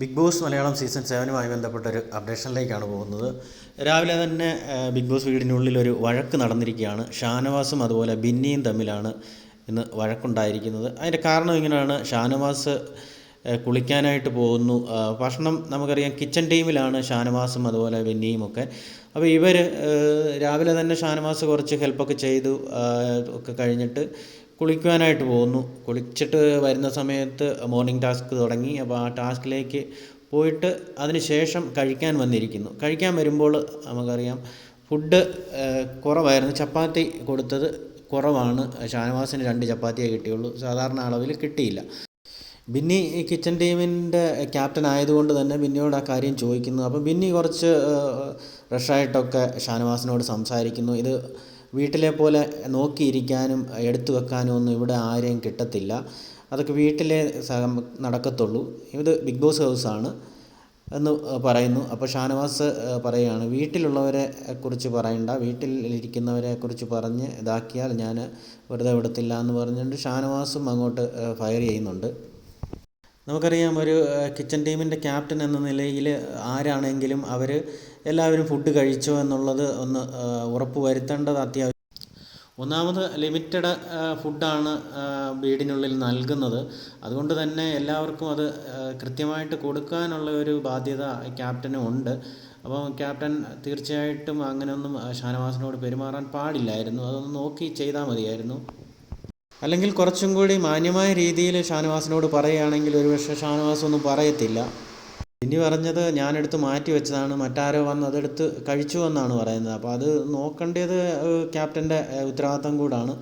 Big Boss Malayalam season സെവനുമായി ബന്ധപ്പെട്ടൊരു അപ്ഡേഷനിലേക്കാണ് പോകുന്നത്. രാവിലെ തന്നെ ബിഗ് ബോസ് വീടിനുള്ളിൽ ഒരു വഴക്ക് നടന്നിരിക്കുകയാണ്. ഷാനവാസും അതുപോലെ ബിന്നിയും തമ്മിലാണ് ഇന്ന് വഴക്കുണ്ടായിരിക്കുന്നത്. അതിന്റെ കാരണം ഇങ്ങനെയാണ്. ഷാനവാസ് കുളിക്കാനായിട്ട് പോകുന്നു. ഭക്ഷണം നമുക്കറിയാം കിച്ചൺ ടീമിലാണ് ഷാനവാസും അതുപോലെ ബിന്നിയും ഒക്കെ. അപ്പോൾ ഇവർ രാവിലെ തന്നെ ഷാനവാസ് കുറച്ച് ഹെൽപ്പൊക്കെ ചെയ്തു ഒക്കെ കഴിഞ്ഞിട്ട് കുളിക്കുവാനായിട്ട് പോകുന്നു. കുളിച്ചിട്ട് വരുന്ന സമയത്ത് മോർണിംഗ് ടാസ്ക് തുടങ്ങി. അപ്പോൾ ആ ടാസ്കിലേക്ക് പോയിട്ട് അതിന് ശേഷം കഴിക്കാൻ വന്നിരിക്കുന്നു. കഴിക്കാൻ വരുമ്പോൾ നമുക്കറിയാം ഫുഡ് കുറവായിരുന്നു. ചപ്പാത്തി കൊടുത്തത് കുറവാണ്. ഷാനവാസിന് രണ്ട് ചപ്പാത്തിയേ കിട്ടിയുള്ളൂ. സാധാരണ അളവിൽ കിട്ടിയില്ല. ബിന്നി കിച്ചൺ ടീമിന്റെ ക്യാപ്റ്റൻ ആയതുകൊണ്ട് തന്നെ ബിന്നിയോട് ആ കാര്യം ചോദിക്കുന്നു. അപ്പോൾ ബിന്നി കുറച്ച് റഷായിട്ടൊക്കെ ഷാനവാസിനോട് സംസാരിക്കുന്നു. ഇത് വീട്ടിലെ പോലെ നോക്കിയിരിക്കാനും എടുത്തു വെക്കാനും ഒന്നും ഇവിടെ ആരെയും കിട്ടത്തില്ല. അതൊക്കെ വീട്ടിലെ നടക്കത്തുള്ളൂ. ഇത് ബിഗ് ബോസ് ഹൗസാണ് എന്ന് പറയുന്നു. അപ്പോൾ ഷാനവാസ് പറയുകയാണ് വീട്ടിലുള്ളവരെ കുറിച്ച് പറയണ്ട. വീട്ടിലിരിക്കുന്നവരെ കുറിച്ച് പറഞ്ഞ് ഇതാക്കിയാൽ ഞാൻ വെറുതെ വിടത്തില്ല എന്ന് പറഞ്ഞുകൊണ്ട് ഷാനവാസും അങ്ങോട്ട് ഫയർ ചെയ്യുന്നുണ്ട്. നമുക്കറിയാം ഒരു കിച്ചൺ ടീമിന്റെ ക്യാപ്റ്റൻ എന്ന നിലയിൽ ആരാണെങ്കിലും അവർ എല്ലാവരും ഫുഡ് കഴിച്ചോ എന്നുള്ളത് ഒന്ന് ഉറപ്പ് വരുത്തേണ്ടത് അത്യാവശ്യം ഒന്നാമത് ലിമിറ്റഡ് ഫുഡാണ് വീടിനുള്ളിൽ നൽകുന്നത്. അതുകൊണ്ട് തന്നെ എല്ലാവർക്കും അത് കൃത്യമായിട്ട് കൊടുക്കാനുള്ള ഒരു ബാധ്യത ക്യാപ്റ്റനും ഉണ്ട്. അപ്പോൾ ക്യാപ്റ്റൻ തീർച്ചയായിട്ടും അങ്ങനെയൊന്നും ഷാനവാസിനോട് പെരുമാറാൻ പാടില്ലായിരുന്നു. അതൊന്ന് നോക്കി ചെയ്താൽ മതിയായിരുന്നു. അല്ലെങ്കിൽ കുറച്ചും കൂടി മാന്യമായ രീതിയിൽ ഷാനവാസിനോട് പറയുകയാണെങ്കിൽ ഒരുപക്ഷെ ഷാനവാസ് ഒന്നും പറയത്തില്ല. ഇനി പറഞ്ഞത് ഞാനെടുത്ത് മാറ്റി വെച്ചതാണ്. മറ്റാരോ വന്ന് അതെടുത്ത് കഴിച്ചു എന്നാണ് പറയുന്നത്. അപ്പോൾ അത് നോക്കേണ്ടത് ക്യാപ്റ്റന്റെ ഉത്തരവാദിത്തം കൂടാണ്.